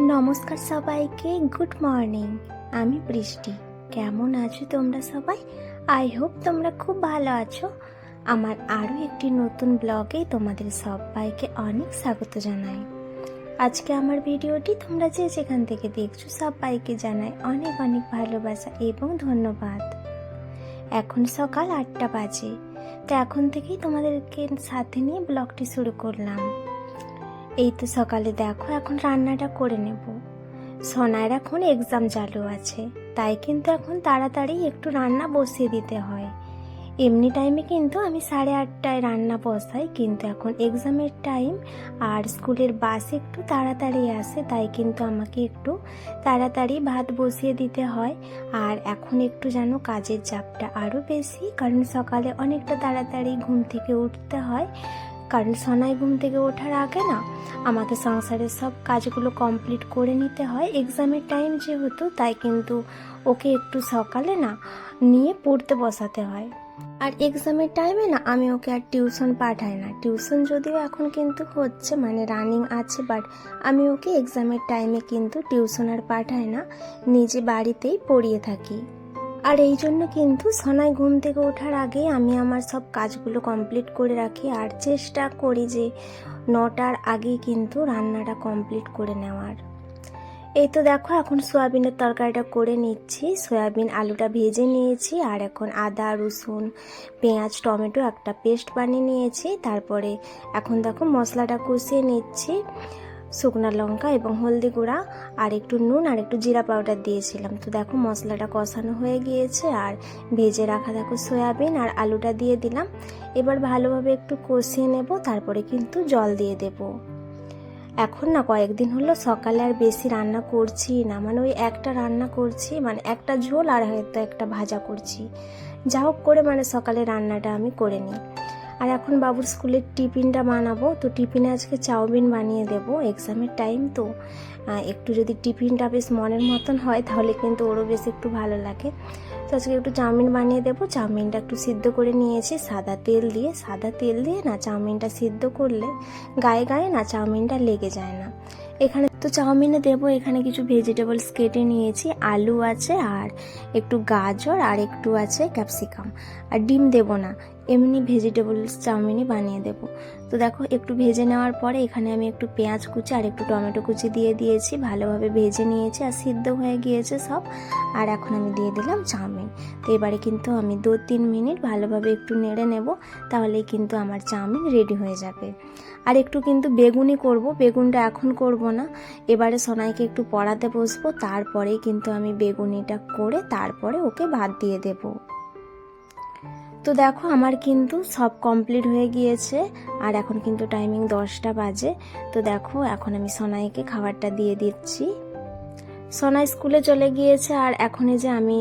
নমস্কার সবাইকে, good morning. আমি বৃষ্টি। কেমন আছো তোমরা সবাই? আই হোপ তোমরা খুব ভালো আছো। আমার আরও একটি নতুন ব্লগে তোমাদের সবাইকে অনেক স্বাগত জানাই। আজকে আমার ভিডিওটি তোমরা যে যেখান থেকে দেখছ সবাইকে জানাই অনেক অনেক ভালোবাসা এবং ধন্যবাদ। এখন সকাল আটটা বাজে। তো এখন থেকেই তোমাদেরকে সাথে নিয়ে ব্লগটি শুরু করলাম। এই তো সকালে দেখো, এখন রান্নাটা করে নেব। সোনার এখন এক্সাম চালু আছে, তাই কিন্তু এখন তাড়াতাড়ি একটু রান্না বসিয়ে দিতে হয়। এমনি টাইমে কিন্তু আমি সাড়ে আটটায় রান্না বসাই, কিন্তু এখন এক্সামের টাইম আর স্কুলের বাস একটু তাড়াতাড়ি আসে, তাই কিন্তু আমাকে একটু তাড়াতাড়ি ভাত বসিয়ে দিতে হয়। আর এখন একটু যেন কাজের চাপটা আরও বেশি, কারণ সকালে অনেকটা তাড়াতাড়ি ঘুম থেকে উঠতে হয়। কারণ সনাই ঘুম থেকে ওঠার আগে না আমাকে সংসারের সব কাজগুলো কমপ্লিট করে নিতে হয়। এক্সামের টাইম যেহেতু, তাই কিন্তু ওকে একটু সকালে না নিয়ে পড়তে বসাতে হয়। আর এক্সামের টাইমে না, আমি ওকে আর টিউশন পাঠাই না। টিউশন যদিও এখন কিন্তু হচ্ছে মানে রানিং আছে বাট আমি ওকে এক্সামের টাইমে কিন্তু টিউশন আর পাঠাই না। নিজে বাড়িতেই পড়িয়ে থাকি। আর এই জন্য কিন্তু সনাই ঘুম থেকে ওঠার আগে আমি আমার সব কাজগুলো কমপ্লিট করে রাখি আর চেষ্টা করি যে নটার আগে কিন্তু রান্নাটা কমপ্লিট করে নেওয়ার। এই তো দেখো, এখন সয়াবিনের তরকারিটা করে নিচ্ছি। সয়াবিন আলুটা ভেজে নিয়েছি আর এখন আদা, রসুন, পেঁয়াজ, টমেটো একটা পেস্ট বানিয়ে নিয়েছি। তারপরে এখন দেখো মশলাটা কষিয়ে নিচ্ছি। শুকনো লঙ্কা এবং হলদি গুঁড়া আর একটু নুন আর একটু জিরা পাউডার দিয়েছিলাম। তো দেখো মশলাটা কষানো হয়ে গিয়েছে আর ভেজে রাখা দেখো সয়াবিন আর আলুটা দিয়ে দিলাম। এবার ভালোভাবে একটু কষিয়ে নেব, তারপরে কিন্তু জল দিয়ে দেব। এখন না কয়েকদিন হলো সকালে আর বেশি রান্না করছি না মানে ওই একটা রান্না করছি মানে একটা ঝোল আর হয়তো একটা ভাজা করছি। যা হোক করে মানে সকালে রান্নাটা আমি করে নিই। আর এখন বাবুর স্কুলের টিফিনটা বানাবো। তো টিফিনে আজকে চাউমিন বানিয়ে দেব। এক্সামের টাইম তো। একটু যদি টিফিনটা বেশ মনের মতন হয়, তাহলে কিন্তু ওরও বেশ একটু ভালো লাগে। তো আজকে একটু চাউমিন বানিয়ে দেবো। চাউমিনটা একটু সিদ্ধ করে নিয়েছি, সাদা তেল দিয়ে। সাদা তেল দিয়ে না, চাউমিনটা সিদ্ধ করলে গায়ে গায়ে না, চাউমিনটা লেগে যায় না। এখানে তো চাউমিনে দেবো। এখানে কিছু ভেজিটেবলস কেটে নিয়েছি। আলু আছে আর একটু গাজর আর একটু আছে ক্যাপসিকাম আর ডিম দেবো না, এমনি ভেজিটেবলস চাউমিনই বানিয়ে দেবো। তো দেখো, একটু ভেজে নেওয়ার পরে এখানে আমি একটু পেঁয়াজ কুচি আর একটু টমেটো কুচি দিয়ে দিয়েছি। ভালোভাবে ভেজে নিয়েছি আর সিদ্ধ হয়ে গিয়েছে সব। আর এখন আমি দিয়ে দিলাম চাউমিন। তো এবারে কিন্তু আমি দু তিন মিনিট ভালোভাবে একটু নেড়ে নেব, তাহলেই কিন্তু আমার চাউমিন রেডি হয়ে যাবে। আর একটু কিন্তু বেগুনি করব। বেগুনটা এখন করব না। এবারে সোনাইকে একটু পড়াতে বসবো তারপরে কিন্তু আমি বেগুনিটা করে তারপরে ওকে ভাত দিয়ে দেবো। তো দেখো আমার কিন্তু সব কমপ্লিট হয়ে গিয়েছে, আর এখন কিন্তু টাইমিং দশটা বাজে। তো দেখো এখন আমি সোনাইকে খাবারটা দিয়ে দিচ্ছি। সোনাই স্কুলে চলে গিয়েছে আর এখন এই যে আমি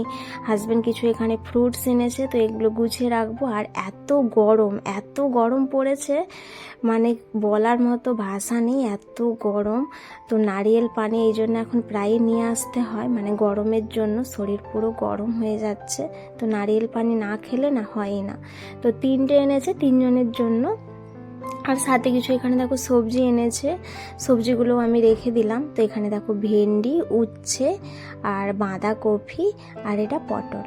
হাজব্যান্ড কিছু এখানে ফ্রুটস এনেছে, তো এগুলো গুছিয়ে রাখব। আর এত গরম এত গরম পড়েছে মানে বলার মতো ভাষা নেই, এত গরম। তো নারিয়েল পানি এই জন্য এখন প্রায় নিয়ে আসতে হয় মানে গরমের জন্য, শরীর পুরো গরম হয়ে যাচ্ছে। তো নারিয়েল পানি না খেলে না হয়ই না। তো তিনটে এনেছে, তিনজনের জন্য আর সাথে কিছু এখানে দেখো সবজি এনেছে। সবজিগুলো আমি রেখে দিলাম। তো এখানে দেখো ভেন্ডি, উচ্ছে আর বাঁধাকপি আর এটা পটল।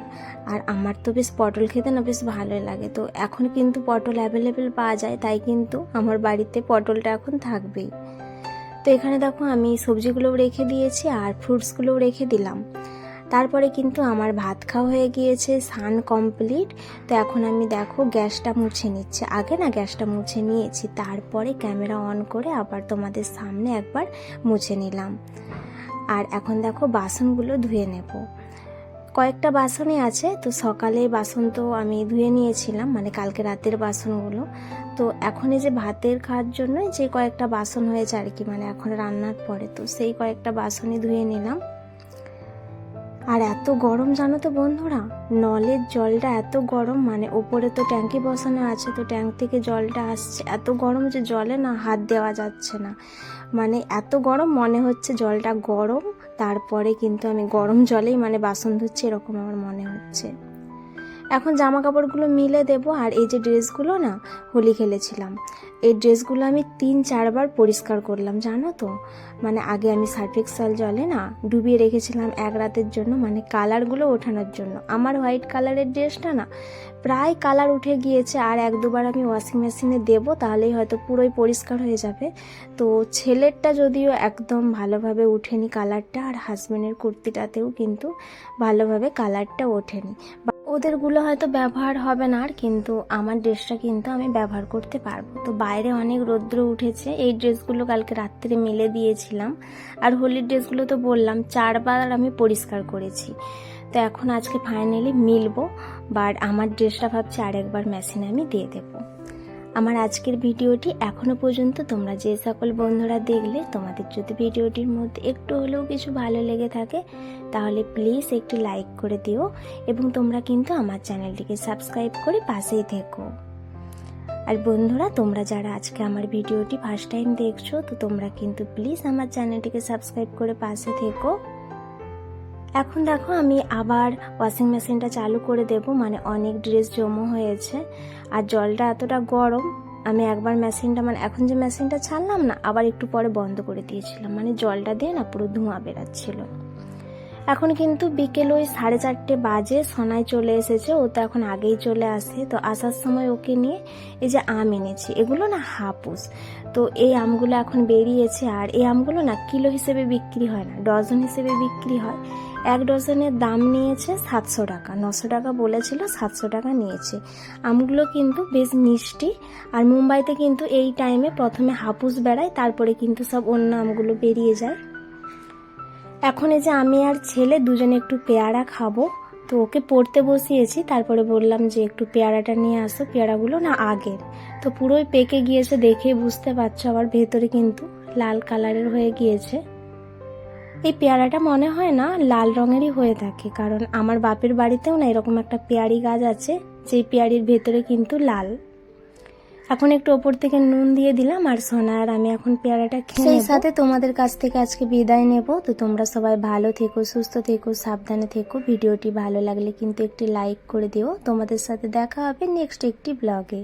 আর আমার তো বেশ পটল খেতে না বেশ ভালোই লাগে। তো এখন কিন্তু পটল অ্যাভেলেবেল পাওয়া যায়, তাই কিন্তু আমার বাড়িতে পটলটা এখন থাকবেই। তো এখানে দেখো আমি সবজিগুলোও রেখে দিয়েছি আর ফ্রুটসগুলোও রেখে দিলাম। তারপরে কিন্তু আমার ভাত খাওয়া হয়ে গিয়েছে সান কমপ্লিট তো এখন আমি দেখো গ্যাসটা মুছে নিচ্ছে। আগে না গ্যাসটা মুছে নিয়েছি, তারপরে ক্যামেরা অন করে আবার তোমাদের সামনে একবার মুছে নিলাম। আর এখন দেখো বাসনগুলো ধুয়ে নেব। কয়েকটা বাসনই আছে, তো সকালে বাসন তো আমি ধুয়ে নিয়েছিলাম মানে কালকে রাতের বাসনগুলো। তো এখন এই যে ভাতের খাওয়ার জন্য যে কয়েকটা বাসন হয়েছে আর কি মানে এখন রান্নার পরে, তো সেই কয়েকটা বাসনই ধুয়ে নিলাম। আর এত গরম জানো তো বন্ধুরা? নলের জলটা এত গরম মানে ওপরে তো ট্যাঙ্কি বসানো আছে, তো ট্যাঙ্ক থেকে জলটা আসছে। এত গরম যে জলে না হাত দেওয়া যাচ্ছে না। মানে এত গরম, মনে হচ্ছে জলটা গরম, তারপরে কিন্তু আমি গরম জলেই মানে বাসন ধুচ্ছি, এরকম আমার মনে হচ্ছে। এখন জামা কাপড়গুলো মিলে দেবো আর এই যে ড্রেসগুলো না, হোলি খেলেছিলাম। এই ড্রেসগুলো আমি তিন চারবার পরিষ্কার করলাম, জানো তো? মানে আগে আমি সার্ফেক্সাল জলে না ডুবিয়ে রেখেছিলাম এক রাতের জন্য মানে কালারগুলো ওঠানোর জন্য। আমার হোয়াইট কালারের ড্রেসটা না প্রায় কালার উঠে গিয়েছে আর এক দুবার আমি ওয়াশিং মেশিনে দেবো, তাহলেই হয়তো পুরোই পরিষ্কার হয়ে যাবে। তো ছেলেরটা যদিও একদম ভালোভাবে ওঠেনি কালারটা, আর হাজব্যান্ডের কুর্তিটাতেও কিন্তু ভালোভাবে কালারটা ওঠেনি। ওদেরগুলো হয়তো ব্যবহার হবে না আর, কিন্তু আমার ড্রেসটা কিন্তু আমি ব্যবহার করতে পারব। তো বাইরে অনেক রৌদ্র উঠেছে, এই ড্রেসগুলো কালকে রাত্রে মেলে দিয়েছিলাম। আর হোলির ড্রেসগুলো তো বললাম, চারবার আমি পরিষ্কার করেছি। তো এখন আজকে ফাইনালি মিলবো বাট আমার ড্রেসটা ভাবছি আরেকবার মেশিনে আমি দিয়ে দেবো। আমার আজকের ভিডিওটি এখনও পর্যন্ত তোমরা যে সকল বন্ধুরা দেখলে, তোমাদের যদি ভিডিওটির মধ্যে একটু হলেও কিছু ভালো লেগে থাকে, তাহলে প্লিজ একটি লাইক করে দিও এবং তোমরা কিন্তু আমার চ্যানেলটিকে সাবস্ক্রাইব করে পাশেই থেকো। আর বন্ধুরা, তোমরা যারা আজকে আমার ভিডিওটি ফার্স্ট টাইম দেখছ, তো তোমরা কিন্তু প্লিজ আমার চ্যানেলটিকে সাবস্ক্রাইব করে পাশে থেকো। এখন দেখো আমি আবার ওয়াশিং মেশিনটা চালু করে দেব মানে অনেক ড্রেস জমো হয়েছে। আর জলটা এতটা গরম, আমি একবার মেশিনটা মানে এখন যে মেশিনটা ছাড়লাম না, আবার একটু পরে বন্ধ করে দিয়েছিলাম। মানে জলটা দিয়ে না পুরো ধোঁয়া বেরাচ্ছিল। এখন কিন্তু বিকেল ওই সাড়ে চারটে বাজে সোনায় চলে এসেছে, ও তো এখন আগেই চলে আসে। তো আসার সময় ওকে নিয়ে এই যে আম এনেছি, এগুলো না হাপুস। তো এই আমগুলো এখন বেরিয়েছে, আর এই আমগুলো না কিলো হিসেবে বিক্রি হয় না, ডজন হিসেবে বিক্রি হয়। এক ডজনের দাম নিয়েছে সাতশো টাকা। নশো টাকা বলেছিল, সাতশো টাকা নিয়েছে। আমগুলো কিন্তু বেশ মিষ্টি। আর মুম্বাইতে কিন্তু এই টাইমে প্রথমে হাপুস বেড়ায়, তারপরে কিন্তু সব অন্য আমগুলো বেরিয়ে যায়। এখন এই যে আমি আর ছেলে দুজনে একটু পেয়ারা খাব, তো ওকে পড়তে বসিয়েছি, তারপরে বললাম যে একটু পেয়ারাটা নিয়ে আসো, পেয়ারাগুলো না আগের তো পুরোই পেকে গিয়েছে দেখে বুঝতে পারছ, আবার ভেতরে কিন্তু লাল কালারের হয়ে গিয়েছে। এই পেয়ারাটা মনে হয় না লাল রঙেরই হয়ে থাকে কারণ আমার বাপের বাড়িতেও না এরকম একটা পেয়ারি গাছ আছে যেই পেয়ারির ভেতরে কিন্তু লাল। এখন একটু ওপর থেকে নুন দিয়ে দিলাম আর সোনা আর আমি এখন পেয়ারাটা খেয়ে সেই সাথে তোমাদের কাছ থেকে আজকে বিদায় নেব তো তোমরা সবাই ভালো থেকো সুস্থ থেকো সাবধানে থেকো। ভিডিওটি ভালো লাগলে কিন্তু একটি লাইক করে দিও। তোমাদের সাথে দেখা হবে নেক্সট একটি ব্লগে।